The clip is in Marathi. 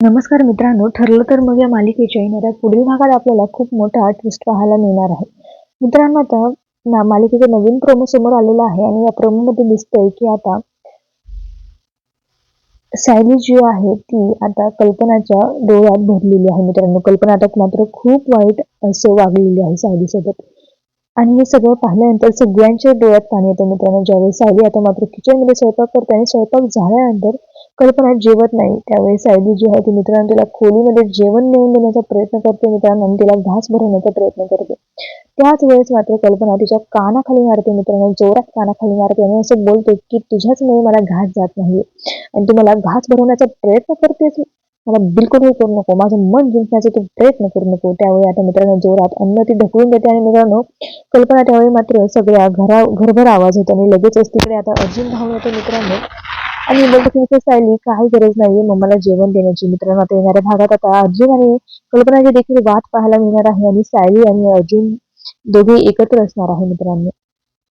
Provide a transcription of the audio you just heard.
नमस्कार मित्रांनो ठरलं तर मग या मालिकेच्या येणाऱ्या पुढील भागात आपल्याला खूप मोठा ट्विस्ट पाहायला मिळणार आहे. मित्रांनो आता ना मालिकेचा नवीन प्रोमो समोर आलेला आहे आणि या प्रोमो मध्ये दिसतंय की आता सायली जी आहे ती आता कल्पनाच्या डोळ्यात भरलेली आहे मित्रांनो. कल्पना आता मात्र खूप वाईट असं वागलेली आहे सायली सोबत. आणि हे सगळं पाहिल्यानंतर सगळ्यांच्या डोळ्यात पाणी येतं मित्रांनो. ज्यावेळी सायली आता मात्र किचनमध्ये स्वयंपाक करते आणि स्वयंपाक झाल्यानंतर कल्पना जेवत नाही. त्यावेळी सायली जी आहे ती मित्रांनो तिला खोलीमध्ये जेवण नेऊन देण्याचा प्रयत्न करते. मित्रांनो आणि तिला घास भरवण्याचा प्रयत्न करते. त्याच वेळेस मात्र कल्पना तिच्या कानाखाली मारते. मित्रांनो जोरात कानाखाली मारते. आणि असं बोलते की तुझ्याचमुळे मला घास जात नाही आणि तू मला घास भरवण्याचा प्रयत्न करतेस? मला बिलकुल हे करू नको. माझं मन जिंकण्याचा तू प्रयत्न करू नको. त्यावेळी आता मित्रांनो जोरात अन्न ती ढकलून देते. आणि मित्रांनो कल्पना त्यावेळी मात्र सगळ्या घरा घरभर आवाज होतो. आणि लगेचच तिकडे आता अर्जुन धावून येतो. मित्रांनो आणि बोलतो सायली काही गरज नाहीये. मम्माला जेवण देण्याची. मित्रांनो आता येणाऱ्या भागात आता अर्जुन आणि कल्पनाची देखील वाट पाहायला मिळणार आहे आणि सायली आणि अर्जुन दोघे एकत्र असणार आहे मित्रांनो.